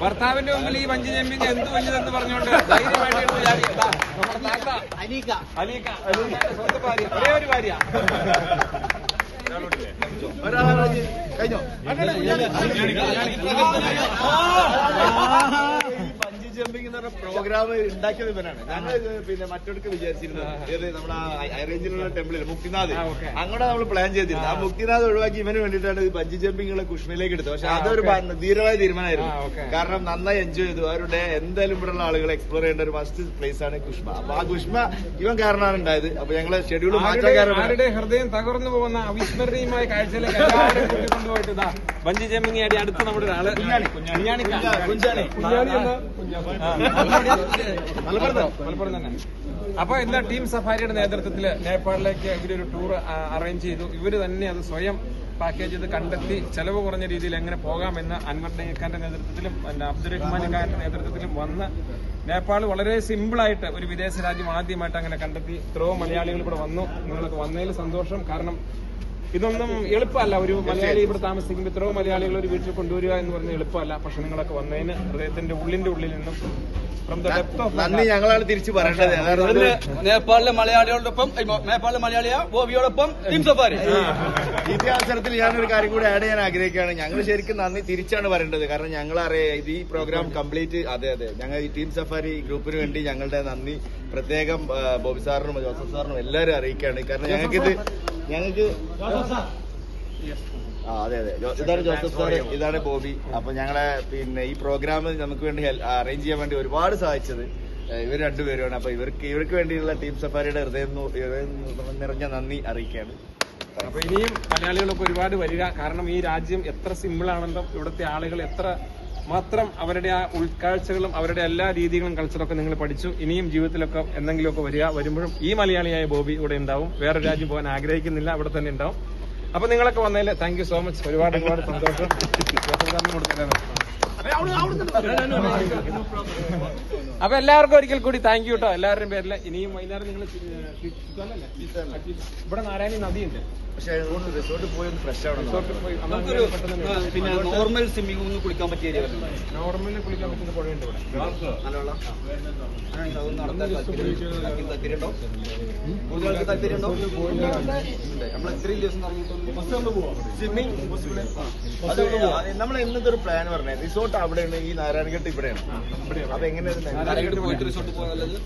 ഭർത്താവിന്റെ മുമ്പിൽ ഈ വഞ്ചി ജമ്പിങ് എന്ത് വഞ്ചിതെന്ന് പറഞ്ഞുകൊണ്ട് കഴിഞ്ഞോ അലീക്ക സ്വന്തം ഭാര്യ. ഒരേ ഒരു ഭാര്യ. ബഞ്ചി ജമ്പിംഗ് എന്ന് പറഞ്ഞ പ്രോഗ്രാം ഉണ്ടാക്കിയത് ഇവനാണ്. ഞാൻ പിന്നെ മറ്റൊടുക്ക് വിചാരിച്ചിരുന്നത് ഏത് നമ്മുടെ ഹൈറേഞ്ചിലുള്ള ടെമ്പിളിൽ മുക്തിനാഥ്. അങ്ങോട്ട് നമ്മൾ പ്ലാൻ ചെയ്തിരുന്നു. ആ മുക്തിനാഥ് ഒഴിവാക്കി ഇവന് വേണ്ടിയിട്ടാണ് ഈ ബഞ്ചി ജമ്പിംഗ് കുഷ്മയിലേക്ക് എടുത്തത്. പക്ഷെ അതൊരു ധീരമായ തീരുമാനമായിരുന്നു. കാരണം നന്നായി എൻജോയ് ചെയ്തു. അവരുടെ എന്തായാലും ഇവിടെയുള്ള ആളുകളെ എക്സ്പ്ലോർ ചെയ്യേണ്ട ഒരു ഫസ്റ്റ് പ്ലേസ് ആണ് കുഷ്മ അപ്പൊ ആ കുഷ്മ ഇവൻ കാരണമാണ് ഉണ്ടായത്. അപ്പൊ ഞങ്ങൾ ഷെഡ്യൂൾ മാറ്റാൻ കാരണം ഹൃദയം തകർന്നു പോകുന്ന അവിസ്മരണീയമായ കാഴ്ചയിലേക്ക് കൊണ്ടുപോയിട്ട് ബഞ്ചി ജമ്പിങ് അടി അടുത്ത് നമ്മുടെ ഒരാൾ. കുഞ്ഞാണി. കുഞ്ഞാണി. മലപ്പുറം തന്നെ. അപ്പൊ എല്ലാ ടീം സഫാരിയുടെ നേതൃത്വത്തിൽ നേപ്പാളിലേക്ക് ഇവരൊരു ടൂർ അറേഞ്ച് ചെയ്തു. ഇവർ തന്നെ അത് സ്വയം പാക്കേജ് ചെയ്ത് കണ്ടെത്തി ചെലവ് കുറഞ്ഞ രീതിയിൽ എങ്ങനെ പോകാമെന്ന് അൻവർ ഖാന്റെ നേതൃത്വത്തിലും പിന്നെ അബ്ദുറഹ്മാൻ ഖാന്റെ നേതൃത്വത്തിലും വന്ന് നേപ്പാൾ വളരെ സിമ്പിളായിട്ട് ഒരു വിദേശ രാജ്യം ആദ്യമായിട്ട് അങ്ങനെ കണ്ടെത്തി ഇത്രയോ മലയാളികൾ ഇവിടെ വന്നു. നിങ്ങൾക്ക് വന്നതിൽ സന്തോഷം. കാരണം ഇതൊന്നും എളുപ്പമല്ല. ഒരു മലയാളി ഇവിടെ താമസിക്കുമ്പോൾ ഇത്രയോ മലയാളികൾ ഒരു വീട്ടിൽ കൊണ്ടുവരിക എന്ന് പറഞ്ഞാൽ എളുപ്പമല്ല. പക്ഷെ നിങ്ങളൊക്കെ വന്നതിന് ഹൃദയത്തിന്റെ ഉള്ളിന്റെ ഉള്ളിൽ നിന്നും ഫ്രം ദ ഡെപ്ത് ഓഫ് നന്ദി ഞങ്ങളാണ് തിരിച്ചു പറയേണ്ടത്. അതായത് നേപ്പാളിലെ മലയാളികളോടൊപ്പം നേപ്പാളിലെ മലയാളിയ ബോബിയോടൊപ്പം ടീം സഫാരി. ഈ അവസരത്തിൽ ഞാനൊരു കാര്യം കൂടി ആഡ് ചെയ്യാൻ ആഗ്രഹിക്കുകയാണ്. ഞങ്ങൾ ശരിക്കും നന്ദി തിരിച്ചാണ് പറയേണ്ടത്. കാരണം ഞങ്ങൾ അറിയാം ഇത് ഈ പ്രോഗ്രാം കംപ്ലീറ്റ് അതെ അതെ. ഞങ്ങൾ ഈ ടീം സഫാരി ഗ്രൂപ്പിന് വേണ്ടി ഞങ്ങളുടെ നന്ദി പ്രത്യേകം ബോബി സാറിനും ജോസഫ് സാറിനും എല്ലാവരും അറിയിക്കുകയാണ്. കാരണം ഞങ്ങൾക്കിത് ഞങ്ങൾക്ക് ആ അതെ അതെ. ഇതാണ് ജോസഫ് സാർ ഇതാണ് ബോബി. അപ്പൊ ഞങ്ങളെ പിന്നെ ഈ പ്രോഗ്രാം നമുക്ക് വേണ്ടി അറേഞ്ച് ചെയ്യാൻ വേണ്ടി ഒരുപാട് സഹായിച്ചത് ഇവർ രണ്ടുപേരുമാണ്. അപ്പൊ ഇവർക്ക് ഇവർക്ക് വേണ്ടിയുള്ള ടീം സഫാരിയുടെ ഹൃദയം നിറഞ്ഞ നന്ദി അറിയിക്കുകയാണ്. അപ്പൊ ഇനിയും മലയാളികളൊക്കെ ഒരുപാട് വരിക. കാരണം ഈ രാജ്യം എത്ര സിമ്പിൾ ആണെന്നും ഇവിടുത്തെ ആളുകൾ എത്ര മാത്രം അവരുടെ ആ ഉൾക്കാഴ്ചകളും അവരുടെ എല്ലാ രീതികളും കൾച്ചറൊക്കെ നിങ്ങൾ പഠിച്ചു. ഇനിയും ജീവിതത്തിലൊക്കെ എന്തെങ്കിലുമൊക്കെ വരിക. വരുമ്പോഴും ഈ മലയാളിയായ ബോബി ഇവിടെ ഉണ്ടാവും. വേറെ രാജ്യം പോകാൻ ആഗ്രഹിക്കുന്നില്ല. അവിടെ തന്നെ ഉണ്ടാവും. അപ്പൊ നിങ്ങളൊക്കെ വന്നതിൽ താങ്ക് സോ മച്ച് ഒരുപാട് ഒരുപാട് സന്തോഷം. കൊടുത്തല്ലേ അപ്പൊ എല്ലാവർക്കും ഒരിക്കൽ കൂടി താങ്ക് യു കേട്ടോ എല്ലാവരുടെയും പേരിൽ ഇനിയും വൈകുന്നേരം നിങ്ങൾ ഇവിടെ നാരായണി നദിയുണ്ട്. പക്ഷെ അതുകൊണ്ട് റിസോർട്ടിൽ പോയി ഒന്ന് ഫ്രഷ് ആവണം നമുക്കൊരു പിന്നെ നോർമൽ സ്വിമ്മിംഗ് ഒന്ന് കുളിക്കാൻ പറ്റിയ ഏരിയ കുളിക്കാൻ പറ്റുന്ന പുഴയുണ്ട് ഇവിടെ. നല്ല വെള്ളം അതൊന്നും നടത്താൻ താല്പര്യം. താല്പര്യമുണ്ടോ കൂടുതൽ താല്പര്യമുണ്ടോ നമ്മൾ ദിവസം സ്വിമ്മിങ് അത് നമ്മൾ ഇന്നത്തെ ഒരു പ്ലാൻ പറഞ്ഞത് റിസോർട്ട് അവിടെയാണ് ഈ നാരായണഘട്ട് ഇവിടെയാണ്. അപ്പൊ എങ്ങനെയാണ് പോയിട്ട് റിസോർട്ട് പോകാൻ നല്ലത്.